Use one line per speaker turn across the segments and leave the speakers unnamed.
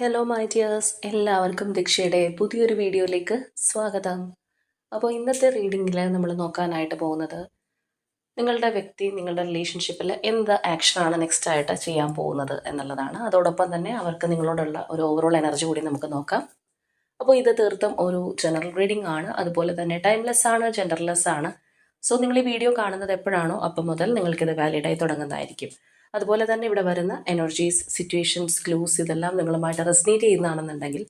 Hello my dears എല്ലാവർക്കും ദീക്ഷയുടെ പുതിയൊരു വീഡിയോയിലേക്ക് സ്വാഗതം. അപ്പോൾ ഇന്നത്തെ റീഡിങ്ങിൽ നമ്മൾ നോക്കാനായിട്ട് പോകുന്നത് നിങ്ങളുടെ വ്യക്തി നിങ്ങളുടെ റിലേഷൻഷിപ്പിൽ എന്ത് ആക്ഷനാണ് നെക്സ്റ്റ് ആയിട്ട് ചെയ്യാൻ പോകുന്നത് എന്നുള്ളതാണ്. അതോടൊപ്പം തന്നെ അവർക്ക് നിങ്ങളോടുള്ള ഒരു ഓവറോൾ എനർജി കൂടി നമുക്ക് നോക്കാം. അപ്പോൾ ഇത് തീർത്തും ഒരു ജനറൽ റീഡിംഗ് ആണ്. അതുപോലെ തന്നെ ടൈംലെസ് ആണ് ജെൻഡർലെസ് ആണ്. സോ നിങ്ങൾ ഈ വീഡിയോ കാണുന്നത് എപ്പോഴാണോ അപ്പം മുതൽ നിങ്ങൾക്കിത് വാലിഡായി തുടങ്ങുന്നതായിരിക്കും. അതുപോലെ തന്നെ ഇവിടെ വരുന്ന എനർജീസ് സിറ്റുവേഷൻസ് ക്ലൂസ് ഇതെല്ലാം നിങ്ങളുമായിട്ട് റെസ്നേറ്റ് ചെയ്യുന്നതാണെന്നുണ്ടെങ്കിൽ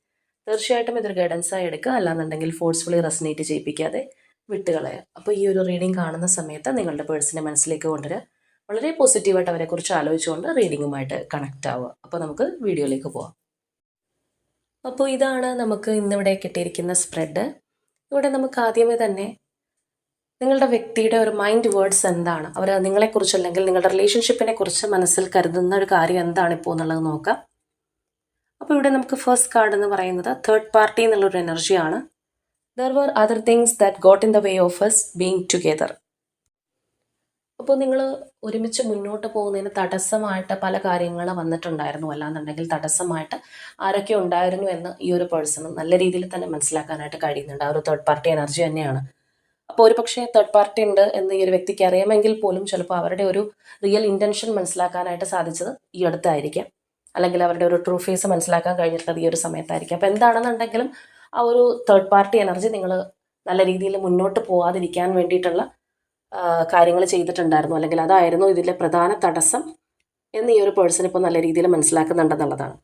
തീർച്ചയായിട്ടും ഇതൊരു ഗൈഡൻസായി എടുക്കുക. അല്ലാന്നുണ്ടെങ്കിൽ ഫോഴ്സ്ഫുള്ളി റെസ്നേറ്റ് ചെയ്യിപ്പിക്കാതെ വിട്ടുകളയുക അപ്പോൾ ഈ ഒരു റീഡിംഗ് കാണുന്ന സമയത്ത് നിങ്ങളുടെ പേഴ്സണെ മനസ്സിലേക്ക് കൊണ്ടുവരിക. വളരെ പോസിറ്റീവായിട്ട് അവരെക്കുറിച്ച് ആലോചിച്ചുകൊണ്ട് റീഡിങ്ങുമായിട്ട് കണക്റ്റ് ആവുക. അപ്പോൾ നമുക്ക് വീഡിയോയിലേക്ക് പോവാം. അപ്പോൾ ഇതാണ് നമുക്ക് ഇന്നിവിടെ കിട്ടിയിരിക്കുന്ന സ്പ്രെഡ് ഇവിടെ നമുക്ക് ആദ്യമേ തന്നെ നിങ്ങളുടെ വ്യക്തിയുടെ ഒരു മൈൻഡ് വേർഡ്സ് എന്താണ്? അവർ നിങ്ങളെക്കുറിച്ച് അല്ലെങ്കിൽ നിങ്ങളുടെ റിലേഷൻഷിപ്പിനെ കുറിച്ച് മനസ്സിൽ കരുതുന്ന ഒരു കാര്യം എന്താണ് ഇപ്പോൾ എന്നുള്ളത് നോക്കാം. അപ്പോൾ ഇവിടെ നമുക്ക് ഫസ്റ്റ് കാർഡ് എന്ന് പറയുന്നത് തേർഡ് പാർട്ടി എന്നുള്ളൊരു എനർജിയാണ് there were other things that got in the way of us being together അപ്പോൾ നിങ്ങൾ ഒരുമിച്ച് മുന്നോട്ട് പോകുന്നതിന് തടസ്സമായിട്ട് പല കാര്യങ്ങൾ വന്നിട്ടുണ്ടായിരുന്നു അല്ലാന്നുണ്ടെങ്കിൽ തടസ്സമായിട്ട് ആരൊക്കെ ഉണ്ടായിരുന്നു എന്ന് ഈ ഒരു പേഴ്സണും നല്ല രീതിയിൽ തന്നെ മനസ്സിലാക്കാനായിട്ട് കഴിയുന്നുണ്ട്. ആ ഒരു തേർഡ് പാർട്ടി എനർജി തന്നെയാണ്. അപ്പോൾ ഒരു പക്ഷേ തേർഡ് പാർട്ടി ഉണ്ട് എന്ന് ഈ ഒരു വ്യക്തിക്ക് അറിയാമെങ്കിൽ പോലും ചിലപ്പോൾ അവരുടെ ഒരു റിയൽ ഇന്റൻഷൻ മനസ്സിലാക്കാനായിട്ട് സാധിച്ചത് ഈ അടുത്തായിരിക്കാം. അല്ലെങ്കിൽ അവരുടെ ഒരു ട്രൂ ഫേസ് മനസ്സിലാക്കാൻ കഴിഞ്ഞിട്ടുള്ളത് ഈ ഒരു സമയത്തായിരിക്കാം. അപ്പോൾ എന്താണെന്നുണ്ടെങ്കിലും ആ ഒരു തേർഡ് പാർട്ടി എനർജി നിങ്ങൾ നല്ല രീതിയിൽ മുന്നോട്ട് പോകാതിരിക്കാൻ വേണ്ടിയിട്ടുള്ള കാര്യങ്ങൾ ചെയ്തിട്ടുണ്ടായിരുന്നു. അല്ലെങ്കിൽ അതായിരുന്നു ഇതിലെ പ്രധാന തടസ്സം എന്ന് ഈ ഒരു പേഴ്സൺ ഇപ്പോൾ നല്ല രീതിയിൽ മനസ്സിലാക്കുന്നുണ്ടെന്നുള്ളതാണ്.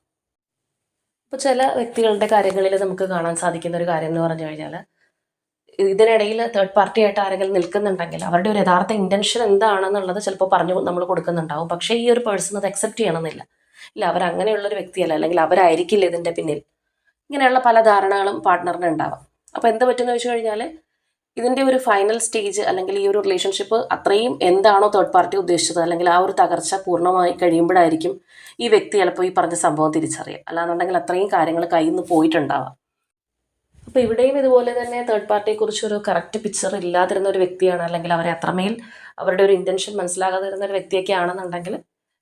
അപ്പോൾ ചില വ്യക്തികളുടെ കാര്യങ്ങളിൽ നമുക്ക് കാണാൻ സാധിക്കുന്ന ഒരു കാര്യം എന്ന് പറഞ്ഞു കഴിഞ്ഞാൽ ഇതിനിടയിൽ തേർഡ് പാർട്ടി ആയിട്ട് ആരെങ്കിലും നിൽക്കുന്നുണ്ടെങ്കിൽ അവരുടെ ഒരു യഥാർത്ഥ ഇന്റൻഷൻ എന്താണെന്നുള്ളത് ചിലപ്പോൾ പറഞ്ഞു നമ്മൾ കൊടുക്കുന്നുണ്ടാവും. പക്ഷേ ഈ ഒരു പേഴ്സൺ അത് അക്സെപ്റ്റ് ചെയ്യണമെന്നില്ല. ഇല്ല ഒരു വ്യക്തിയല്ല. അല്ലെങ്കിൽ അവരായിരിക്കില്ല ഇതിന്റെ പിന്നിൽ. ഇങ്ങനെയുള്ള പല ധാരണകളും പാർട്ട്ണറിന് ഉണ്ടാവാം. അപ്പോൾ എന്ത് പറ്റുമെന്ന് വെച്ച് കഴിഞ്ഞാൽ ഇതിന്റെ ഒരു ഫൈനൽ സ്റ്റേജ് അല്ലെങ്കിൽ ഈ ഒരു റിലേഷൻഷിപ്പ് അത്രയും എന്താണോ തേർഡ് പാർട്ടി ഉദ്ദേശിച്ചത് അല്ലെങ്കിൽ ആ ഒരു തകർച്ച പൂർണമായി കഴിയുമ്പോഴായിരിക്കും ഈ വ്യക്തി ചിലപ്പോൾ ഈ പറഞ്ഞ സംഭവം തിരിച്ചറിയുക. അല്ലാന്നുണ്ടെങ്കിൽ അത്രയും കാര്യങ്ങൾ കയ്യിൽ നിന്ന് പോയിട്ടുണ്ടാവാം. അപ്പോൾ ഇവിടെയും ഇതുപോലെ തന്നെ തേർഡ് പാർട്ടിയെക്കുറിച്ച് ഒരു കറക്റ്റ് പിക്ചർ ഇല്ലാതിരുന്ന ഒരു വ്യക്തിയാണ്. അല്ലെങ്കിൽ അവരെ അത്രമേൽ അവരുടെ ഒരു ഇന്റൻഷൻ മനസ്സിലാകാതിരുന്ന ഒരു വ്യക്തിയൊക്കെ ആണെന്നുണ്ടെങ്കിൽ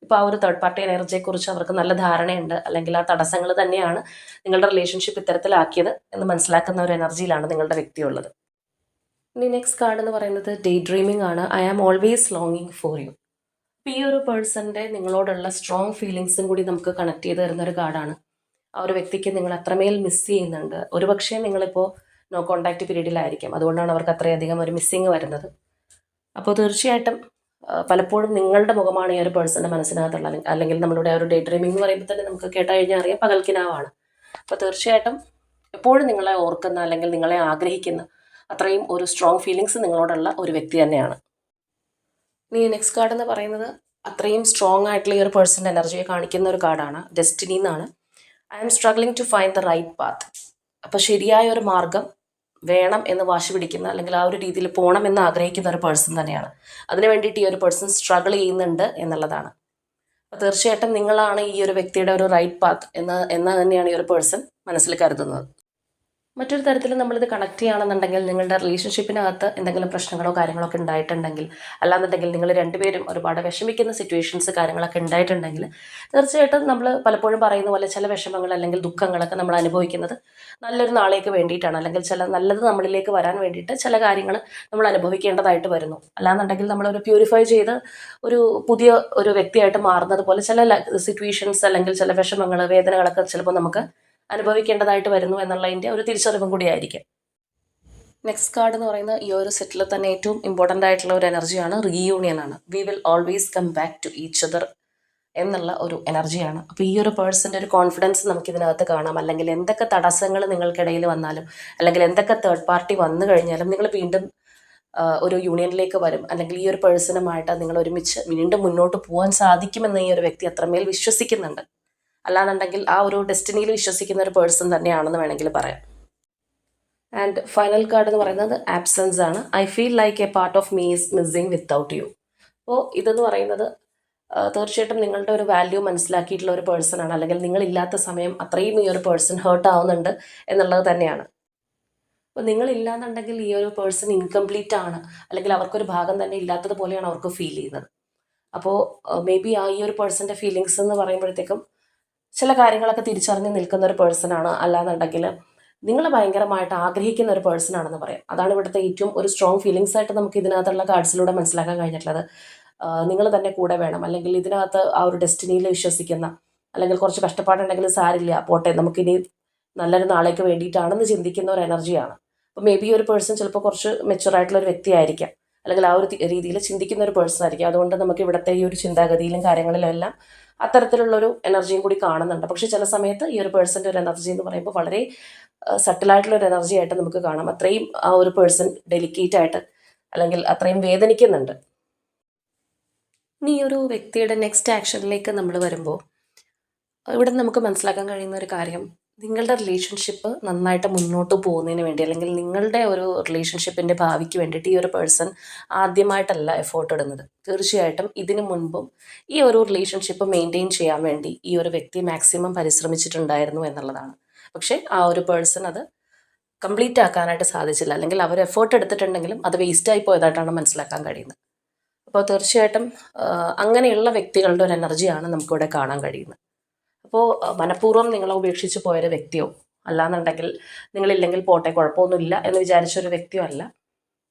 ഇപ്പോൾ ആ ഒരു തേർഡ് പാർട്ടി എനർജിയെക്കുറിച്ച് അവർക്ക് നല്ല ധാരണയുണ്ട്. അല്ലെങ്കിൽ ആ തടസ്സങ്ങൾ തന്നെയാണ് നിങ്ങളുടെ റിലേഷൻഷിപ്പ് ഇത്തരത്തിലാക്കിയത് എന്ന് മനസ്സിലാക്കുന്ന ഒരു എനർജിയിലാണ് നിങ്ങളുടെ വ്യക്തി ഉള്ളത് ഇനി നെക്സ്റ്റ് കാർഡ് എന്ന് പറയുന്നത് ഡേ ഡ്രീമിംഗ് ആണ്. ഐ ആം ഓൾവേസ് ലോങ്ങിങ് ഫോർ യു അപ്പോൾ ഈ ഒരു പേഴ്സന്റെ നിങ്ങളോടുള്ള സ്ട്രോങ് ഫീലിങ്സും കൂടി നമുക്ക് കണക്ട് ചെയ്ത് തരുന്ന ഒരു കാർഡാണ് ആ ഒരു വ്യക്തിക്ക് നിങ്ങൾ അത്രമേൽ മിസ് ചെയ്യുന്നുണ്ട്. ഒരുപക്ഷെ നിങ്ങളിപ്പോൾ നോ കോണ്ടാക്ട് പീരീഡിലായിരിക്കും അതുകൊണ്ടാണ് അവർക്ക് അത്രയധികം ഒരു മിസ്സിങ് വരുന്നത്. അപ്പോൾ തീർച്ചയായിട്ടും പലപ്പോഴും നിങ്ങളുടെ മുഖമാണ് ഈ ഒരു പേഴ്സന്റെ മനസ്സിനകത്തുള്ള അല്ലെങ്കിൽ നമ്മളുടെ ആ ഒരു ഡേ ഡ്രീമിംഗ് എന്ന് പറയുമ്പോൾ തന്നെ നമുക്ക് കേട്ടുകഴിഞ്ഞാൽ അറിയാം പകൽക്കിനാവാണ്. അപ്പോൾ തീർച്ചയായിട്ടും എപ്പോഴും നിങ്ങളെ ഓർക്കുന്ന അല്ലെങ്കിൽ നിങ്ങളെ ആഗ്രഹിക്കുന്ന അത്രയും ഒരു സ്ട്രോങ് ഫീലിങ്സ് നിങ്ങളോടുള്ള ഒരു വ്യക്തി തന്നെയാണ്. ഇനി നെക്സ്റ്റ് കാർഡ് എന്ന് പറയുന്നത് അത്രയും സ്ട്രോങ് ആയിട്ടുള്ള ഈ ഒരു പേഴ്സന്റെ എനർജിയെ കാണിക്കുന്ന ഒരു കാർഡാണ് ഡെസ്റ്റിനി എന്നാണ്. I am struggling to find the right path അപ്പോൾ ശരിയായ ഒരു മാർഗം വേണം എന്ന് വാശി പിടിക്കുന്ന അല്ലെങ്കിൽ ആ ഒരു രീതിയിൽ പോകണം എന്ന് ആഗ്രഹിക്കുന്ന ഒരു പേഴ്സൺ തന്നെയാണ്. അതിനു വേണ്ടിയിട്ട് ഈ ഒരു പേഴ്സൺ സ്ട്രഗിൾ ചെയ്യുന്നുണ്ട് എന്നുള്ളതാണ്. അപ്പോൾ തീർച്ചയായിട്ടും നിങ്ങളാണ് ഈ ഒരു വ്യക്തിയുടെ ഒരു റൈറ്റ് പാത്ത് എന്ന് എന്ന് തന്നെയാണ് ഈ ഒരു പേഴ്സൺ മനസ്സിൽ കരുതുന്നത്. മറ്റൊരു തരത്തിൽ നമ്മളിത് കണക്ട് ചെയ്യുകയാണെന്നുണ്ടെങ്കിൽ നിങ്ങളുടെ റിലേഷൻഷിപ്പിനകത്ത് എന്തെങ്കിലും പ്രശ്നങ്ങളോ കാര്യങ്ങളോ ഒക്കെ ഉണ്ടായിട്ടുണ്ടെങ്കിൽ അല്ലാന്നുണ്ടെങ്കിൽ നിങ്ങൾ രണ്ടുപേരും ഒരുപാട് വിഷമിക്കുന്ന സിറ്റുവേഷൻസ് കാര്യങ്ങളൊക്കെ ഉണ്ടായിട്ടുണ്ടെങ്കിൽ തീർച്ചയായിട്ടും നമ്മൾ പലപ്പോഴും പറയുന്ന പോലെ ചില വിഷമങ്ങൾ അല്ലെങ്കിൽ ദുഃഖങ്ങളൊക്കെ നമ്മൾ അനുഭവിക്കുന്നത് നല്ലൊരു നാളേക്ക് വേണ്ടിയിട്ടാണ്. അല്ലെങ്കിൽ ചില നല്ലത് നമ്മളിലേക്ക് വരാൻ വേണ്ടിയിട്ട് ചില കാര്യങ്ങൾ നമ്മൾ അനുഭവിക്കേണ്ടതായിട്ട് വരുന്നു. അല്ലാന്നുണ്ടെങ്കിൽ നമ്മളൊരു പ്യൂരിഫൈ ചെയ്ത് ഒരു പുതിയ ഒരു വ്യക്തിയായിട്ട് മാറുന്നത് പോലെ ചില സിറ്റുവേഷൻസ് അല്ലെങ്കിൽ ചില വിഷമങ്ങൾ വേദനകളൊക്കെ ചിലപ്പോൾ നമുക്ക് അനുഭവിക്കേണ്ടതായിട്ട് വരുന്നു എന്നുള്ളതിന്റെ ഒരു തിരിച്ചറിവും കൂടിയായിരിക്കും നെക്സ്റ്റ് കാർഡ് എന്ന് പറയുന്നത് ഈ ഒരു സെറ്റിൽ തന്നെ ഏറ്റവും ഇമ്പോർട്ടന്റ് ആയിട്ടുള്ള ഒരു എനർജിയാണ് റീയൂണിയൻ ആണ്. We will always come back to each other എന്നുള്ള ഒരു എനർജിയാണ് അപ്പോൾ ഈ ഒരു പേഴ്സന്റെ ഒരു കോൺഫിഡൻസ് നമുക്ക് ഇതിനകത്ത് കാണാം. അല്ലെങ്കിൽ എന്തൊക്കെ തടസ്സങ്ങൾ നിങ്ങൾക്കിടയിൽ വന്നാലും അല്ലെങ്കിൽ എന്തൊക്കെ തേർഡ് പാർട്ടി വന്നു കഴിഞ്ഞാലും നിങ്ങൾ വീണ്ടും ഒരു യൂണിയനിലേക്ക് വരും. അല്ലെങ്കിൽ ഈ ഒരു പേഴ്സണുമായിട്ട് നിങ്ങൾ ഒരുമിച്ച് വീണ്ടും മുന്നോട്ട് പോകാൻ സാധിക്കുമെന്ന് ഈ ഒരു വ്യക്തി അത്രമേൽ വിശ്വസിക്കുന്നുണ്ട്. അല്ലാന്നുണ്ടെങ്കിൽ ആ ഒരു ഡെസ്റ്റിനിയിൽ വിശ്വസിക്കുന്ന ഒരു പേഴ്സൺ തന്നെയാണെന്ന് വേണമെങ്കിൽ പറയാം. ആൻഡ് ഫൈനൽ കാർഡ് എന്ന് പറയുന്നത് ആബ്സെൻസ് ആണ്. I feel like a part of me is missing without you അപ്പോൾ ഇതെന്ന് പറയുന്നത് തീർച്ചയായിട്ടും നിങ്ങളുടെ ഒരു വാല്യൂ മനസ്സിലാക്കിയിട്ടുള്ള ഒരു പേഴ്സണാണ് അല്ലെങ്കിൽ നിങ്ങളില്ലാത്ത സമയം അത്രയും ഈ ഒരു പേഴ്സൺ ഹേർട്ട് ആവുന്നുണ്ട് എന്നുള്ളത് തന്നെയാണ്. അപ്പോൾ നിങ്ങളില്ലാന്നുണ്ടെങ്കിൽ ഈ ഒരു പേഴ്സൺ ഇൻകംപ്ലീറ്റ് ആണ്. അല്ലെങ്കിൽ അവർക്കൊരു ഭാഗം തന്നെ ഇല്ലാത്തതുപോലെയാണ് അവർക്ക് ഫീൽ ചെയ്യുന്നത്. അപ്പോൾ മേ ബി ആ ഈ ഒരു പേഴ്സന്റെ ഫീലിങ്സ് എന്ന് പറയുമ്പോഴത്തേക്കും ചില കാര്യങ്ങളൊക്കെ തിരിച്ചറിഞ്ഞ് നിൽക്കുന്ന ഒരു ആണ് അല്ലാന്നുണ്ടെങ്കിൽ നിങ്ങൾ ഭയങ്കരമായിട്ട് ആഗ്രഹിക്കുന്ന ഒരു പേഴ്സൺ ആണെന്ന് പറയാം. അതാണ് ഇവിടുത്തെ ഏറ്റവും ഒരു സ്ട്രോങ് ഫീലിങ്സ് ആയിട്ട് നമുക്ക് ഇതിനകത്തുള്ള കാർഡ്സിലൂടെ മനസ്സിലാക്കാൻ കഴിഞ്ഞിട്ടുള്ളത്. നിങ്ങൾ തന്നെ കൂടെ വേണം. അല്ലെങ്കിൽ ഇതിനകത്ത് ആ ഒരു ഡെസ്റ്റിനിയിൽ വിശ്വസിക്കുന്ന അല്ലെങ്കിൽ കുറച്ച് കഷ്ടപ്പാടുണ്ടെങ്കിൽ സാരില്ല പോട്ടെ നമുക്കിനി നല്ലൊരു നാളേക്ക് വേണ്ടിയിട്ടാണെന്ന് ചിന്തിക്കുന്ന ഒരു എനർജിയാണ് അപ്പോൾ മേ ബി ഒരു പേഴ്സൺ ചിലപ്പോൾ കുറച്ച് മെച്ചുവർ ആയിട്ടുള്ള ഒരു വ്യക്തിയായിരിക്കാം. അല്ലെങ്കിൽ ആ ഒരു രീതിയിൽ ചിന്തിക്കുന്ന ഒരു പേഴ്സൺ ആയിരിക്കും. അതുകൊണ്ട് നമുക്ക് ഇവിടുത്തെ ഈ ഒരു ചിന്താഗതിയിലും കാര്യങ്ങളിലും എല്ലാം അത്തരത്തിലുള്ളൊരു എനർജിയും കൂടി കാണുന്നുണ്ട്. പക്ഷെ ചില സമയത്ത് ഈ ഒരു പേഴ്സന്റെ ഒരു എനർജി എന്ന് പറയുമ്പോൾ വളരെ സട്ടിലായിട്ടുള്ള ഒരു എനർജി ആയിട്ട് നമുക്ക് കാണാം. അത്രയും ആ ഒരു പേഴ്സൺ ഡെലിക്കേറ്റ് ആയിട്ട് അല്ലെങ്കിൽ അത്രയും വേദനിക്കുന്നുണ്ട്. ഇനി ഒരു വ്യക്തിയുടെ നെക്സ്റ്റ് ആക്ഷനിലേക്ക് നമ്മൾ വരുമ്പോൾ ഇവിടെ നമുക്ക് മനസ്സിലാക്കാൻ കഴിയുന്ന ഒരു കാര്യം നിങ്ങളുടെ റിലേഷൻഷിപ്പ് നന്നായിട്ട് മുന്നോട്ട് പോകുന്നതിന് വേണ്ടി അല്ലെങ്കിൽ നിങ്ങളുടെ ഒരു റിലേഷൻഷിപ്പിന്റെ ഭാവിക്ക് വേണ്ടിയിട്ട് ഈ ഒരു പേഴ്സൺ ആദ്യമായിട്ടല്ല എഫേർട്ട് ഇടുന്നത്. തീർച്ചയായിട്ടും ഇതിനു മുൻപും ഈ ഒരു റിലേഷൻഷിപ്പ് മെയിന്റെയിൻ ചെയ്യാൻ വേണ്ടി ഈ ഒരു വ്യക്തി മാക്സിമം പരിശ്രമിച്ചിട്ടുണ്ടായിരുന്നു എന്നുള്ളതാണ്. പക്ഷേ ആ ഒരു പേഴ്സൺ അത് കംപ്ലീറ്റ് ആക്കാനായിട്ട് സാധിച്ചില്ല. അല്ലെങ്കിൽ അവർ എഫേർട്ട് എടുത്തിട്ടുണ്ടെങ്കിലും അത് വേസ്റ്റായി പോയതായിട്ടാണ് മനസ്സിലാക്കാൻ കഴിയുന്നത്. അപ്പോൾ തീർച്ചയായിട്ടും അങ്ങനെയുള്ള വ്യക്തികളുടെ ഒരു എനർജിയാണ് നമുക്കിവിടെ കാണാൻ കഴിയുന്നത്. അപ്പോൾ മനഃപൂർവം നിങ്ങളെ ഉപേക്ഷിച്ച് പോയൊരു വ്യക്തിയോ അല്ലാന്നുണ്ടെങ്കിൽ നിങ്ങളില്ലെങ്കിൽ പോട്ടെ കുഴപ്പമൊന്നുമില്ല എന്ന് വിചാരിച്ച വിചാരിച്ചൊരു വ്യക്തിയോ അല്ല.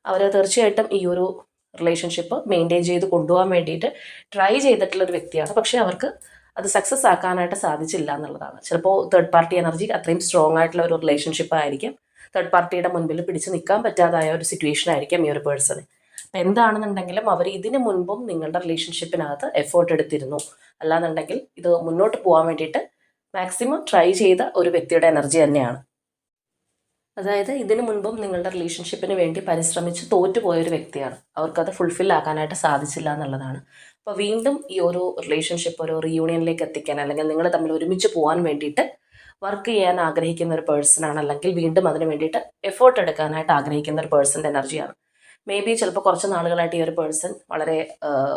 അവർ തീർച്ചയായിട്ടും ഈ ഒരു റിലേഷൻഷിപ്പ് മെയിന്റെയിൻ ചെയ്ത് കൊണ്ടുപോകാൻ വേണ്ടിയിട്ട് ട്രൈ ചെയ്തിട്ടുള്ള ഒരു വ്യക്തിയാണ്. പക്ഷേ അവർക്ക് അത് സക്സസ് ആക്കാനായിട്ട് സാധിച്ചില്ല എന്നുള്ളതാണ്. ചിലപ്പോൾ തേർഡ് പാർട്ടി എനർജി അത്രയും സ്ട്രോങ് ആയിട്ടുള്ള ഒരു റിലേഷൻഷിപ്പ് ആയിരിക്കും. തേർഡ് പാർട്ടിയുടെ മുൻപിൽ പിടിച്ച് നിൽക്കാൻ പറ്റാതായ ഒരു സിറ്റുവേഷൻ ആയിരിക്കും ഈ ഒരു പേഴ്സണ് അപ്പം എന്താണെന്നുണ്ടെങ്കിലും അവർ ഇതിനു മുൻപും നിങ്ങളുടെ റിലേഷൻഷിപ്പിനകത്ത് എഫേർട്ട് എടുത്തിരുന്നു. അല്ലാന്നുണ്ടെങ്കിൽ ഇത് മുന്നോട്ട് പോകാൻ വേണ്ടിയിട്ട് മാക്സിമം ട്രൈ ചെയ്ത ഒരു വ്യക്തിയുടെ എനർജി തന്നെയാണ്. അതായത് ഇതിനു മുൻപും നിങ്ങളുടെ റിലേഷൻഷിപ്പിന് വേണ്ടി പരിശ്രമിച്ച് തോറ്റുപോയ ഒരു വ്യക്തിയാണ്. അവർക്കത് ഫുൾഫിൽ ആക്കാനായിട്ട് സാധിച്ചില്ല എന്നുള്ളതാണ്. അപ്പോൾ വീണ്ടും ഈ ഒരു റിലേഷൻഷിപ്പ് ഒരു റീയൂണിയനിലേക്ക് എത്തിക്കാൻ അല്ലെങ്കിൽ നിങ്ങൾ തമ്മിൽ ഒരുമിച്ച് പോകാൻ വേണ്ടിയിട്ട് വർക്ക് ചെയ്യാൻ ആഗ്രഹിക്കുന്ന ഒരു പേഴ്സൺ ആണ് അല്ലെങ്കിൽ വീണ്ടും അതിന് വേണ്ടിയിട്ട് എഫേർട്ട് എടുക്കാനായിട്ട് ആഗ്രഹിക്കുന്ന ഒരു പേഴ്സന്റെ എനർജിയാണ് മേ ബി ചിലപ്പോൾ കുറച്ച് നാളുകളായിട്ട് ഈ ഒരു പേഴ്സൺ വളരെ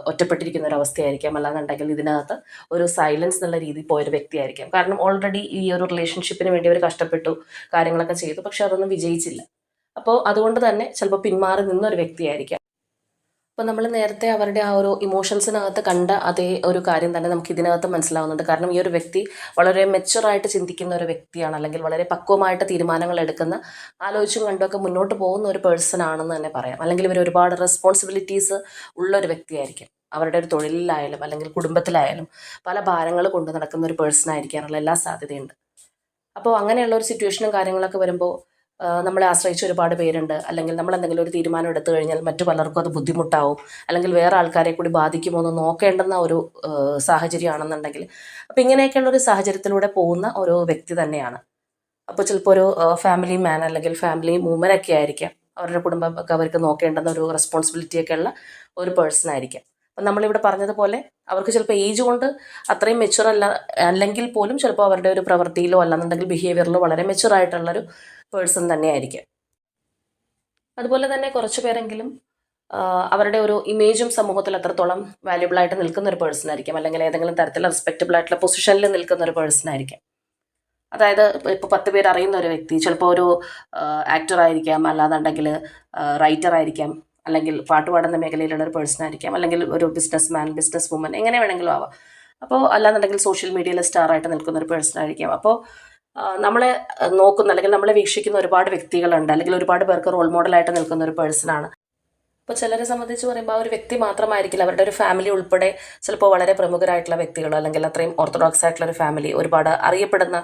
ഒറ്റപ്പെട്ടിരിക്കുന്ന ഒരു അവസ്ഥയായിരിക്കാം. അല്ലാന്നുണ്ടെങ്കിൽ ഇതിനകത്ത് ഒരു സൈലൻസ് എന്നുള്ള രീതിയിൽ പോയൊരു വ്യക്തിയായിരിക്കാം. കാരണം ഓൾറെഡി ഈ ഒരു റിലേഷൻഷിപ്പിന് വേണ്ടി അവർ കഷ്ടപ്പെട്ടു കാര്യങ്ങളൊക്കെ ചെയ്തു. പക്ഷെ അതൊന്നും വിജയിച്ചില്ല. അപ്പോൾ അതുകൊണ്ട് തന്നെ ചിലപ്പോൾ പിന്മാറി നിന്ന ഒരു വ്യക്തിയായിരിക്കാം. അപ്പോൾ നമ്മൾ നേരത്തെ അവരുടെ ആ ഒരു ഇമോഷൻസിനകത്ത് കണ്ട അതേ ഒരു കാര്യം തന്നെ നമുക്ക് ഇതിനകത്ത് മനസ്സിലാവുന്നുണ്ട്. കാരണം ഈ ഒരു വ്യക്തി വളരെ മെച്ചുറായിട്ട് ചിന്തിക്കുന്ന ഒരു വ്യക്തിയാണ് അല്ലെങ്കിൽ വളരെ പക്വമായിട്ട് തീരുമാനങ്ങൾ എടുക്കുന്ന ആലോചിച്ചും കണ്ടുമൊക്കെ മുന്നോട്ട് പോകുന്ന ഒരു പേഴ്സൺ ആണെന്ന് തന്നെ പറയാം. അല്ലെങ്കിൽ ഇവർ ഒരുപാട് റെസ്പോൺസിബിലിറ്റീസ് ഉള്ള ഒരു വ്യക്തിയായിരിക്കും. അവരുടെ ഒരു തൊഴിലിലായാലും അല്ലെങ്കിൽ കുടുംബത്തിലായാലും പല ഭാരങ്ങൾ കൊണ്ട് നടക്കുന്ന ഒരു പേഴ്സൺ ആയിരിക്കാനുള്ള എല്ലാ സാധ്യതയുണ്ട്. അപ്പോൾ അങ്ങനെയുള്ള ഒരു സിറ്റുവേഷനും കാര്യങ്ങളൊക്കെ വരുമ്പോൾ നമ്മളെ ആശ്രയിച്ച് ഒരുപാട് പേരുണ്ട്. അല്ലെങ്കിൽ നമ്മൾ എന്തെങ്കിലും ഒരു തീരുമാനം എടുത്തു കഴിഞ്ഞാൽ മറ്റു പലർക്കും അത് ബുദ്ധിമുട്ടാവും. അല്ലെങ്കിൽ വേറെ ആൾക്കാരെ കൂടി ബാധിക്കുമോ എന്ന് നോക്കേണ്ടുന്ന ഒരു സാഹചര്യമാണെന്നുണ്ടെങ്കിൽ. അപ്പം ഇങ്ങനെയൊക്കെയുള്ള ഒരു സാഹചര്യത്തിലൂടെ പോകുന്ന ഒരു വ്യക്തി തന്നെയാണ്. അപ്പോൾ ചിലപ്പോൾ ഒരു ഫാമിലി മാൻ അല്ലെങ്കിൽ ഫാമിലി വുമൻ ഒക്കെ ആയിരിക്കാം. അവരുടെ കുടുംബം ഒക്കെ അവർക്ക് നോക്കേണ്ടുന്ന ഒരു റെസ്പോൺസിബിലിറ്റിയൊക്കെ ഉള്ള ഒരു പേഴ്സൺ ആയിരിക്കാം. അപ്പം നമ്മളിവിടെ പറഞ്ഞതുപോലെ അവർക്ക് ചിലപ്പോൾ ഏജ് കൊണ്ട് അത്രയും മെച്ചുവർ അല്ല അല്ലെങ്കിൽ പോലും ചിലപ്പോൾ അവരുടെ ഒരു പ്രവൃത്തിയിലോ അല്ലാന്നുണ്ടെങ്കിൽ ബിഹേവിയറിലോ വളരെ മെച്ചുവർ ആയിട്ടുള്ളൊരു പേഴ്സൺ തന്നെയായിരിക്കും. അതുപോലെ തന്നെ കുറച്ച് പേരെങ്കിലും അവരുടെ ഒരു ഇമേജും സമൂഹത്തിൽ അത്രത്തോളം വാല്യുബിൾ ആയിട്ട് നിൽക്കുന്ന ഒരു പേഴ്സൺ ആയിരിക്കും. അല്ലെങ്കിൽ ഏതെങ്കിലും തരത്തിൽ റെസ്പെക്റ്റബിൾ ആയിട്ടുള്ള പൊസിഷനിൽ നിൽക്കുന്ന ഒരു പേഴ്സൺ ആയിരിക്കും. അതായത് ഇപ്പോൾ പത്ത് പേര് അറിയുന്ന ഒരു വ്യക്തി ചിലപ്പോൾ ഒരു ആക്ടർ ആയിരിക്കാം അല്ലാന്നുണ്ടെങ്കിൽ റൈറ്റർ ആയിരിക്കാം. അല്ലെങ്കിൽ പാട്ട് പാടുന്ന മേഖലയിലുള്ള ഒരു പേഴ്സൺ ആയിരിക്കാം അല്ലെങ്കിൽ ഒരു ബിസിനസ് മാൻ ബിസിനസ് വുമൻ എങ്ങനെ വേണമെങ്കിലും ആവാം. അപ്പോൾ അല്ലാന്നുണ്ടെങ്കിൽ സോഷ്യൽ മീഡിയയിൽ സ്റ്റാർ ആയിട്ട് നിൽക്കുന്ന ഒരു പേഴ്സൺ ആയിരിക്കാം അപ്പോൾ നമ്മളെ നോക്കുന്ന അല്ലെങ്കിൽ നമ്മളെ വീക്ഷിക്കുന്ന ഒരുപാട് വ്യക്തികളുണ്ട്. അല്ലെങ്കിൽ ഒരുപാട് പേർക്ക് റോൾ മോഡലായിട്ട് നിൽക്കുന്ന ഒരു പേഴ്സണാണ് അപ്പോൾ ചിലരെ സംബന്ധിച്ച് പറയുമ്പോൾ ആ ഒരു വ്യക്തി മാത്രമായിരിക്കില്ല. അവരുടെ ഒരു ഫാമിലി ഉൾപ്പെടെ ചിലപ്പോൾ വളരെ പ്രമുഖരായിട്ടുള്ള വ്യക്തികളോ അല്ലെങ്കിൽ അത്രയും ഓർത്തഡോക്സ് ആയിട്ടുള്ള ഒരു ഫാമിലി ഒരുപാട് അറിയപ്പെടുന്ന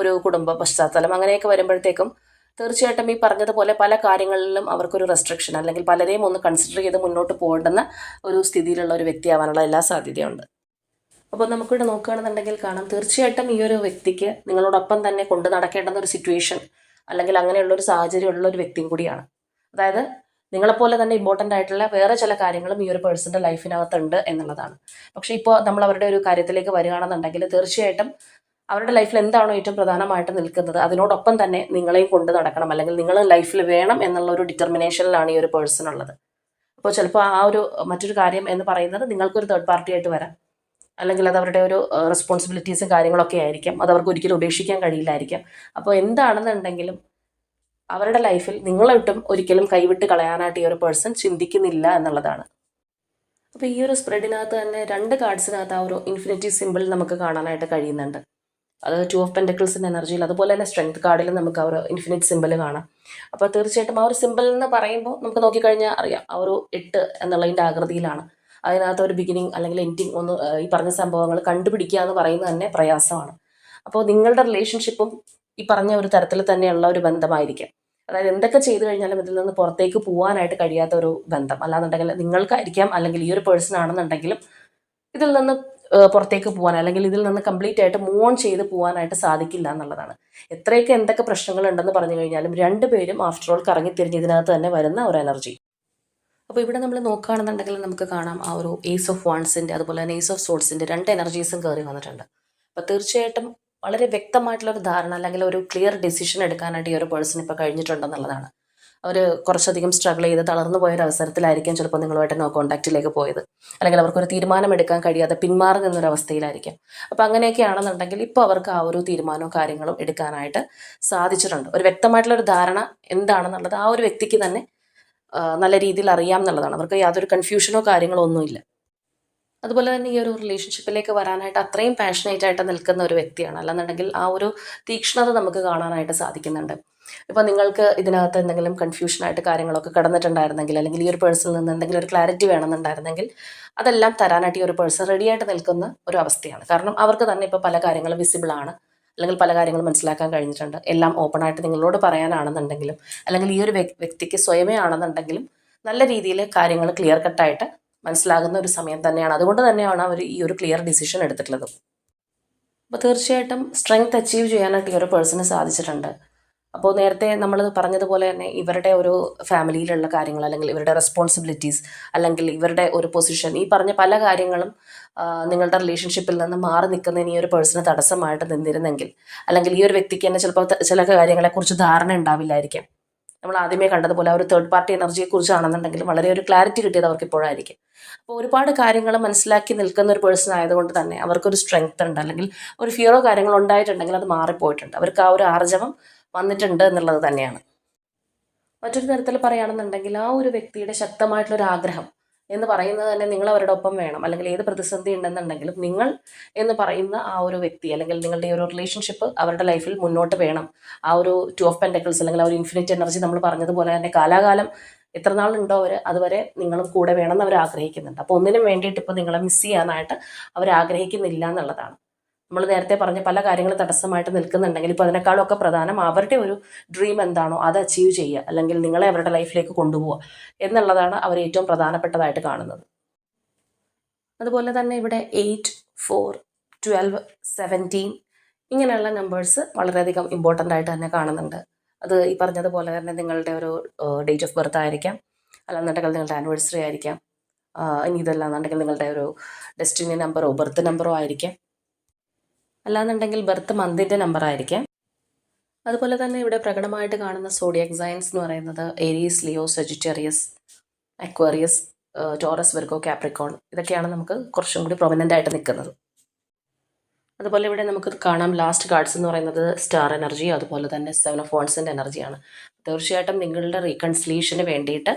ഒരു കുടുംബ പശ്ചാത്തലം അങ്ങനെയൊക്കെ വരുമ്പോഴത്തേക്കും തീർച്ചയായിട്ടും ഈ പറഞ്ഞതുപോലെ പല കാര്യങ്ങളിലും അവർക്കൊരു റെസ്ട്രിക്ഷൻ അല്ലെങ്കിൽ പലരെയും ഒന്ന് കൺസിഡർ ചെയ്ത് മുന്നോട്ട് പോകേണ്ടുന്ന ഒരു സ്ഥിതിയിലുള്ള ഒരു വ്യക്തിയാവാനുള്ള എല്ലാ സാധ്യതയുണ്ട്. അപ്പോൾ നമുക്കിവിടെ നോക്കുകയാണെന്നുണ്ടെങ്കിൽ കാണാം തീർച്ചയായിട്ടും ഈ ഒരു വ്യക്തിക്ക് നിങ്ങളോടൊപ്പം തന്നെ കൊണ്ടു നടക്കേണ്ടുന്ന ഒരു സിറ്റുവേഷൻ അല്ലെങ്കിൽ അങ്ങനെയുള്ള ഒരു സാഹചര്യം ഉള്ള ഒരു വ്യക്തിയും കൂടിയാണ്. അതായത് നിങ്ങളെപ്പോലെ തന്നെ ഇമ്പോർട്ടന്റ് ആയിട്ടുള്ള വേറെ ചില കാര്യങ്ങളും ഈ ഒരു പേഴ്സന്റെ ലൈഫിനകത്തുണ്ട് എന്നുള്ളതാണ്. പക്ഷേ ഇപ്പോൾ നമ്മൾ അവരുടെ ഒരു കാര്യത്തിലേക്ക് വരികയാണെന്നുണ്ടെങ്കിൽ തീർച്ചയായിട്ടും അവരുടെ ലൈഫിൽ എന്താണോ ഏറ്റവും പ്രധാനമായിട്ട് നിൽക്കുന്നത് അതിനോടൊപ്പം തന്നെ നിങ്ങളെയും കൊണ്ട് നടക്കണം. അല്ലെങ്കിൽ നിങ്ങൾ ലൈഫിൽ വേണം എന്നുള്ള ഒരു ഡിറ്റർമിനേഷനിലാണ് ഈ ഒരു പേഴ്സൺ ഉള്ളത്. അപ്പോൾ ചിലപ്പോൾ ആ ഒരു മറ്റൊരു കാര്യം എന്ന് പറയുന്നത് നിങ്ങൾക്കൊരു തേർഡ് പാർട്ടി ആയിട്ട് വരാം. അല്ലെങ്കിൽ അത് അവരുടെ ഒരു റെസ്പോൺസിബിലിറ്റീസും കാര്യങ്ങളൊക്കെ ആയിരിക്കാം. അത് അവർക്ക് ഒരിക്കലും ഉപേക്ഷിക്കാൻ കഴിയില്ലായിരിക്കാം. അപ്പോൾ എന്താണെന്നുണ്ടെങ്കിലും അവരുടെ ലൈഫിൽ നിങ്ങളൊട്ടും ഒരിക്കലും കൈവിട്ട് കളയാനായിട്ട് ഈ ഒരു പേഴ്സൺ ചിന്തിക്കുന്നില്ല എന്നുള്ളതാണ്. അപ്പോൾ ഈ ഒരു സ്പ്രെഡിനകത്ത് തന്നെ രണ്ട് കാർഡ്സിനകത്ത് ആ ഒരു ഇൻഫിനിറ്റി സിമ്പിൾ നമുക്ക് കാണാനായിട്ട് കഴിയുന്നുണ്ട്. അത് ടു ഓഫ് പെന്റക്കിൾസിന്റെ എനർജിയിൽ അതുപോലെ തന്നെ സ്ട്രെങ്ത് കാർഡിൽ നമുക്ക് ആ ഒരു ഇൻഫിനിറ്റ് സിമ്പിൾ കാണാം. അപ്പോൾ തീർച്ചയായിട്ടും ആ ഒരു സിമ്പിൾ എന്ന് പറയുമ്പോൾ നമുക്ക് നോക്കിക്കഴിഞ്ഞാൽ അറിയാം ആ ഒരു എട്ട് എന്നുള്ളതിന്റെ ആകൃതിയിലാണ്. അതിനകത്ത് ഒരു ബിഗിനിങ് അല്ലെങ്കിൽ എൻഡിങ് ഒന്ന് ഈ പറഞ്ഞ സംഭവങ്ങൾ കണ്ടുപിടിക്കുക എന്ന് പറയുന്നത് തന്നെ പ്രയാസമാണ്. അപ്പോൾ നിങ്ങളുടെ റിലേഷൻഷിപ്പും ഈ പറഞ്ഞ ഒരു തരത്തിൽ തന്നെയുള്ള ഒരു ബന്ധമായിരിക്കും. അതായത് എന്തൊക്കെ ചെയ്തു കഴിഞ്ഞാലും ഇതിൽ നിന്ന് പുറത്തേക്ക് പോകാനായിട്ട് കഴിയാത്ത ഒരു ബന്ധം. അല്ലാന്നുണ്ടെങ്കിൽ നിങ്ങൾക്കായിരിക്കാം അല്ലെങ്കിൽ ഈ ഒരു പേഴ്സൺ ആണെന്നുണ്ടെങ്കിലും ഇതിൽ നിന്ന് പുറത്തേക്ക് പോകാൻ അല്ലെങ്കിൽ ഇതിൽ നിന്ന് കംപ്ലീറ്റ് ആയിട്ട് മൂവ് ഓൺ ചെയ്ത് പോകാനായിട്ട് സാധിക്കില്ല എന്നുള്ളതാണ്. എത്രയൊക്കെ എന്തൊക്കെ പ്രശ്നങ്ങൾ ഉണ്ടെന്ന് പറഞ്ഞു കഴിഞ്ഞാലും രണ്ടുപേരും ആഫ്റ്റർ ഓൾ കറങ്ങി തിരിഞ്ഞ് ഇതിനകത്ത് തന്നെ വരുന്ന ഒരു എനർജി അപ്പോൾ ഇവിടെ നമ്മൾ നോക്കുകയാണെന്നുണ്ടെങ്കിൽ നമുക്ക് കാണാം ആ ഒരു ഏസ് ഓഫ് വാൺസിന്റെ അതുപോലെ തന്നെ ഏസ് ഓഫ് സോൾസിന്റെ രണ്ട് എനർജീസും കയറി വന്നിട്ടുണ്ട്. അപ്പോൾ തീർച്ചയായിട്ടും വളരെ വ്യക്തമായിട്ടുള്ള ഒരു ധാരണ അല്ലെങ്കിൽ ഒരു ക്ലിയർ ഡിസിഷൻ എടുക്കാനായിട്ട് ഈ ഒരു പേഴ്സൺ ഇപ്പോൾ കഴിഞ്ഞിട്ടുണ്ടെന്നുള്ളതാണ്. അവർ കുറച്ചധികം സ്ട്രഗിൾ ചെയ്ത് തളർന്നു പോയൊരു അവസരത്തിലായിരിക്കാം ചിലപ്പോൾ നിങ്ങളുമായിട്ട് നോ കോൺടാക്റ്റിലേക്ക് പോയത്. അല്ലെങ്കിൽ അവർക്കൊരു തീരുമാനം എടുക്കാൻ കഴിയാതെ പിന്മാറി നിന്നൊരു അവസ്ഥയിലായിരിക്കാം അപ്പോൾ അങ്ങനെയൊക്കെ ആണെന്നുണ്ടെങ്കിൽ ഇപ്പോൾ അവർക്ക് ആ ഒരു തീരുമാനവും കാര്യങ്ങളും എടുക്കാനായിട്ട് സാധിച്ചിട്ടുണ്ട്. ഒരു വ്യക്തമായിട്ടുള്ള ഒരു ധാരണ എന്താണെന്നുള്ളത് ആ ഒരു വ്യക്തിക്ക് തന്നെ നല്ല രീതിയിൽ അറിയാം എന്നുള്ളതാണ്. അവർക്ക് യാതൊരു കൺഫ്യൂഷനോ കാര്യങ്ങളോ ഒന്നുമില്ല. അതുപോലെ തന്നെ ഈ ഒരു റിലേഷൻഷിപ്പിലേക്ക് വരാനായിട്ട് അത്രയും പാഷനേറ്റ് ആയിട്ട് നിൽക്കുന്ന ഒരു വ്യക്തിയാണ്. അല്ലെന്നുണ്ടെങ്കിൽ ആ ഒരു തീക്ഷ്ണത നമുക്ക് കാണാനായിട്ട് സാധിക്കുന്നുണ്ട്. ഇപ്പം നിങ്ങൾക്ക് ഇതിനകത്ത് എന്തെങ്കിലും കൺഫ്യൂഷനായിട്ട് കാര്യങ്ങളൊക്കെ കടന്നിട്ടുണ്ടായിരുന്നെങ്കിൽ അല്ലെങ്കിൽ ഈ ഒരു പേഴ്സണിൽ നിന്ന് എന്തെങ്കിലും ഒരു ക്ലാരിറ്റി വേണമെന്നുണ്ടായിരുന്നെങ്കിൽ അതെല്ലാം തരാനായിട്ട് ഈ ഒരു പേഴ്സൺ റെഡിയായിട്ട് നിൽക്കുന്ന ഒരു അവസ്ഥയാണ്. കാരണം അവർക്ക് തന്നെ ഇപ്പോൾ പല കാര്യങ്ങളും വിസിബിൾ ആണ്. അല്ലെങ്കിൽ പല കാര്യങ്ങളും മനസ്സിലാക്കാൻ കഴിഞ്ഞിട്ടുണ്ട്. എല്ലാം ഓപ്പണായിട്ട് നിങ്ങളോട് പറയാനാണെന്നുണ്ടെങ്കിലും അല്ലെങ്കിൽ ഈ ഒരു വ്യക്തിക്ക് സ്വയമേ ആണെന്നുണ്ടെങ്കിലും നല്ല രീതിയിൽ കാര്യങ്ങൾ ക്ലിയർ കട്ടായിട്ട് മനസ്സിലാകുന്ന ഒരു സമയം തന്നെയാണ്. അതുകൊണ്ട് തന്നെയാണ് അവർ ഈ ഒരു ക്ലിയർ ഡിസിഷൻ എടുത്തിട്ടുള്ളത്. അപ്പോൾ തീർച്ചയായിട്ടും സ്ട്രെങ്ത് അച്ചീവ് ചെയ്യാനായിട്ട് ഈ ഒരു പേഴ്സണ് സാധിച്ചിട്ടുണ്ട്. അപ്പോൾ നേരത്തെ നമ്മൾ പറഞ്ഞതുപോലെ തന്നെ ഇവരുടെ ഒരു ഫാമിലിയിലുള്ള കാര്യങ്ങൾ അല്ലെങ്കിൽ ഇവരുടെ റെസ്പോൺസിബിലിറ്റീസ് അല്ലെങ്കിൽ ഇവരുടെ ഒരു പൊസിഷൻ ഈ പറഞ്ഞ പല കാര്യങ്ങളും നിങ്ങളുടെ റിലേഷൻഷിപ്പിൽ നിന്ന് മാറി നിൽക്കുന്നതിന് ഈ ഒരു പേഴ്സണ് തടസ്സമായിട്ട് നിന്നിരുന്നെങ്കിൽ അല്ലെങ്കിൽ ഈ ഒരു വ്യക്തിക്ക് തന്നെ ചിലപ്പോൾ ചില കാര്യങ്ങളെക്കുറിച്ച് ധാരണ ഉണ്ടാവില്ലായിരിക്കാം. നമ്മൾ ആദ്യമേ കണ്ടതുപോലെ ഒരു തേർഡ് പാർട്ടി എനർജിയെ കുറിച്ചാണെന്നുണ്ടെങ്കിൽ വളരെ ഒരു ക്ലാരിറ്റി കിട്ടിയത് അവർക്ക് ഇപ്പോഴായിരിക്കും. അപ്പോൾ ഒരുപാട് കാര്യങ്ങൾ മനസ്സിലാക്കി നിൽക്കുന്ന ഒരു പേഴ്സൺ ആയതുകൊണ്ട് തന്നെ അവർക്കൊരു സ്ട്രെങ്ത് ഉണ്ട് അല്ലെങ്കിൽ ഒരു ഫിയറോ കാര്യങ്ങളോ ഉണ്ടായിട്ടുണ്ടെങ്കിൽ അത് മാറിപ്പോയിട്ടുണ്ട്. അവർക്ക് ആ ഒരു ആർജവം വന്നിട്ടുണ്ട് എന്നുള്ളത് തന്നെയാണ്. മറ്റൊരു തരത്തിൽ പറയുകയാണെന്നുണ്ടെങ്കിൽ ആ ഒരു വ്യക്തിയുടെ ശക്തമായിട്ടുള്ള ഒരു ആഗ്രഹം എന്ന് പറയുന്നത് തന്നെ നിങ്ങൾ അവരുടെ ഒപ്പം വേണം. അല്ലെങ്കിൽ ഏത് പ്രതിസന്ധി ഉണ്ടെന്നുണ്ടെങ്കിലും നിങ്ങൾ എന്ന് പറയുന്ന ആ ഒരു വ്യക്തി അല്ലെങ്കിൽ നിങ്ങളുടെ ഒരു റിലേഷൻഷിപ്പ് അവരുടെ ലൈഫിൽ മുന്നോട്ട് വേണം. ആ ഒരു ടു ഓഫ് പെൻഡക്കിൾസ് അല്ലെങ്കിൽ ആ ഒരു ഇൻഫിനിറ്റ് എനർജി നമ്മൾ പറഞ്ഞതുപോലെ തന്നെ കാലാകാലം എത്ര നാളുണ്ടോ അവർ അതുവരെ നിങ്ങളും കൂടെ വേണം എന്ന് അവർ ആഗ്രഹിക്കുന്നുണ്ട്. അപ്പോൾ ഒന്നിനും വേണ്ടിയിട്ട് ഇപ്പോൾ നിങ്ങളെ മിസ് ചെയ്യാനായിട്ട് അവർ ആഗ്രഹിക്കുന്നില്ല എന്നുള്ളതാണ്. നമ്മൾ നേരത്തെ പറഞ്ഞ പല കാര്യങ്ങളും തടസ്സമായിട്ട് നിൽക്കുന്നുണ്ടെങ്കിൽ ഇപ്പോൾ അതിനേക്കാളൊക്കെ പ്രധാനം അവരുടെ ഒരു ഡ്രീം എന്താണോ അത് അച്ചീവ് ചെയ്യുക. അല്ലെങ്കിൽ നിങ്ങളെ അവരുടെ ലൈഫിലേക്ക് കൊണ്ടുപോവുക എന്നുള്ളതാണ് അവർ ഏറ്റവും പ്രധാനപ്പെട്ടതായിട്ട് കാണുന്നത്. അതുപോലെ തന്നെ ഇവിടെ എയ്റ്റ് ഫോർ ട്വൽവ് സെവന്റീൻ ഇങ്ങനെയുള്ള നമ്പേഴ്സ് വളരെയധികം ഇമ്പോർട്ടന്റ് ആയിട്ട് തന്നെ കാണുന്നുണ്ട്. അത് ഈ പറഞ്ഞതുപോലെ തന്നെ നിങ്ങളുടെ ഒരു ഡേറ്റ് ഓഫ് ബർത്ത് ആയിരിക്കാം. അല്ലാന്നുണ്ടെങ്കിൽ നിങ്ങളുടെ ആനിവേഴ്സറി ആയിരിക്കാം. ഇനി ഇതല്ല എന്നുണ്ടെങ്കിൽ നിങ്ങളുടെ ഒരു ഡെസ്റ്റിനി നമ്പറോ ബർത്ത് നമ്പറോ ആയിരിക്കാം. അല്ലാന്നുണ്ടെങ്കിൽ ബർത്ത് മന്തിന്റെ നമ്പർ ആയിരിക്കാം. അതുപോലെ തന്നെ ഇവിടെ പ്രകടമായിട്ട് കാണുന്ന സോഡിയക് സയൻസ് എന്ന് പറയുന്നത് Aries Leo Sagittarius Aquarius Taurus Virgo Capricorn ഇതൊക്കെയാണ് നമുക്ക് കുറച്ചും കൂടി പ്രൊമിനന്റ് ആയിട്ട് നിൽക്കുന്നത്. അതുപോലെ ഇവിടെ നമുക്ക് കാണാം ലാസ്റ്റ് കാർഡ്സ് എന്ന് പറയുന്നത് സ്റ്റാർ എനർജി അതുപോലെ തന്നെ സെവൻ ഓഫ് ഫോൺസിന്റെ എനർജിയാണ് തീർച്ചയായിട്ടും നിങ്ങളുടെ റീകൺസിലേഷന് വേണ്ടിയിട്ട്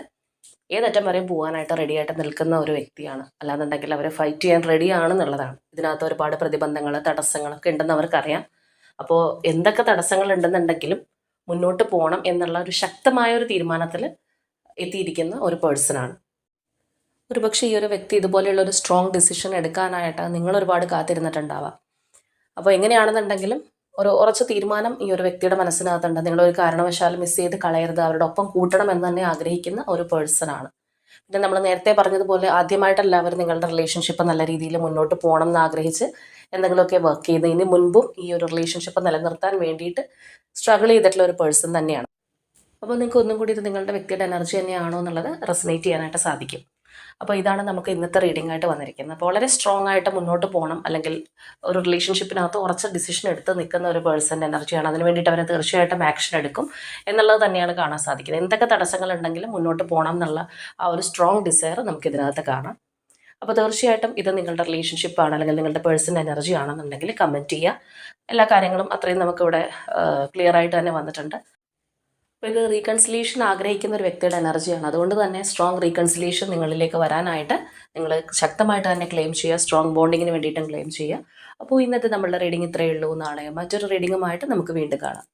ഏതറ്റം വരെയും പോകാനായിട്ട് റെഡിയായിട്ട് നിൽക്കുന്ന ഒരു വ്യക്തിയാണ്. അല്ലാന്നുണ്ടെങ്കിൽ അവരെ ഫൈറ്റ് ചെയ്യാൻ റെഡി ആണെന്നുള്ളതാണ്. ഇതിനകത്ത് ഒരുപാട് പ്രതിബന്ധങ്ങൾ തടസ്സങ്ങളൊക്കെ ഉണ്ടെന്ന് അവർക്കറിയാം. അപ്പോൾ എന്തൊക്കെ തടസ്സങ്ങൾ ഉണ്ടെന്നുണ്ടെങ്കിലും മുന്നോട്ട് പോകണം എന്നുള്ള ഒരു ശക്തമായ ഒരു തീരുമാനത്തിൽ എത്തിയിരിക്കുന്ന ഒരു പേഴ്സണാണ് ഒരുപക്ഷെ ഈ ഒരു വ്യക്തി ഇതുപോലെയുള്ള ഒരു സ്ട്രോങ് ഡിസിഷൻ എടുക്കാനായിട്ട് നിങ്ങൾ ഒരുപാട് കാത്തിരുന്നിട്ടുണ്ടാവാം. അപ്പോൾ എങ്ങനെയാണെന്നുണ്ടെങ്കിലും ഒരു ഉറച്ച തീരുമാനം ഈ ഒരു വ്യക്തിയുടെ മനസ്സിനകത്തുണ്ട്. നിങ്ങളൊരു കാരണവശാലും മിസ് ചെയ്ത് കളയരുത്. അവരുടെ ഒപ്പം കൂട്ടണം എന്ന് തന്നെ ആഗ്രഹിക്കുന്ന ഒരു പേഴ്സൺ ആണ്. പിന്നെ നമ്മൾ നേരത്തെ പറഞ്ഞതുപോലെ ആദ്യമായിട്ട് അവർ നിങ്ങളുടെ റിലേഷൻഷിപ്പ് നല്ല രീതിയിൽ മുന്നോട്ട് പോകണം എന്ന് ആഗ്രഹിച്ച് എന്തെങ്കിലുമൊക്കെ വർക്ക് ഇനി മുൻപും ഈ ഒരു റിലേഷൻഷിപ്പ് നിലനിർത്താൻ വേണ്ടിയിട്ട് സ്ട്രഗിൾ ചെയ്തിട്ടുള്ള ഒരു പേഴ്സൺ തന്നെയാണ്. അപ്പോൾ നിങ്ങൾക്ക് ഒന്നും കൂടി ഇത് നിങ്ങളുടെ വ്യക്തിയുടെ എനർജി തന്നെയാണോ എന്നുള്ളത് റെസനേറ്റ് ചെയ്യാനായിട്ട് സാധിക്കും. അപ്പോൾ ഇതാണ് നമുക്ക് ഇന്നത്തെ റീഡിംഗ് ആയിട്ട് വന്നിരിക്കുന്നത്. അപ്പോൾ വളരെ സ്ട്രോങ് ആയിട്ട് മുന്നോട്ട് പോകണം. അല്ലെങ്കിൽ ഒരു റിലേഷൻഷിപ്പിനകത്ത് ഉറച്ച ഡിസിഷൻ എടുത്ത് നിൽക്കുന്ന ഒരു പേഴ്സന്റെ എനർജിയാണ് അതിന് വേണ്ടിയിട്ട് അവരെ തീർച്ചയായിട്ടും ആക്ഷൻ എടുക്കും. എന്നുള്ളത് തന്നെയാണ് കാണാൻ സാധിക്കുന്നത്. എന്തൊക്കെ തടസ്സങ്ങൾ ഉണ്ടെങ്കിലും മുന്നോട്ട് പോകണം എന്നുള്ള ആ ഒരു സ്ട്രോങ് ഡിസയർ നമുക്ക് ഇതിനകത്ത് കാണാം. അപ്പോൾ തീർച്ചയായിട്ടും ഇത് നിങ്ങളുടെ റിലേഷൻഷിപ്പ് ആണ്. അല്ലെങ്കിൽ നിങ്ങളുടെ പേഴ്സൺ എനർജി ആണെന്നുണ്ടെങ്കിൽ കമന്റ് ചെയ്യുക. എല്ലാ കാര്യങ്ങളും അത്രയും നമുക്കിവിടെ ക്ലിയർ ആയിട്ട് തന്നെ വന്നിട്ടുണ്ട്. അപ്പോൾ ഇത് റീകൺസിലേഷൻ ആഗ്രഹിക്കുന്ന ഒരു വ്യക്തിയുടെ എനർജിയാണ് അതുകൊണ്ട് തന്നെ സ്ട്രോങ് റീകൺസിലേഷൻ നിങ്ങളിലേക്ക് വരാനായിട്ട് നിങ്ങൾ ശക്തമായിട്ട് തന്നെ ക്ലെയിം ചെയ്യുക സ്ട്രോങ് ബോണ്ടിങ്ങിന് വേണ്ടിയിട്ടും ക്ലെയിം ചെയ്യുക. അപ്പോൾ ഇന്നത്തെ നമ്മളുടെ റീഡിംഗ് ഇത്രയേ ഉള്ളൂ നാളെ മറ്റൊരു റീഡിങ്ങുമായിട്ട് നമുക്ക് വീണ്ടും കാണാം.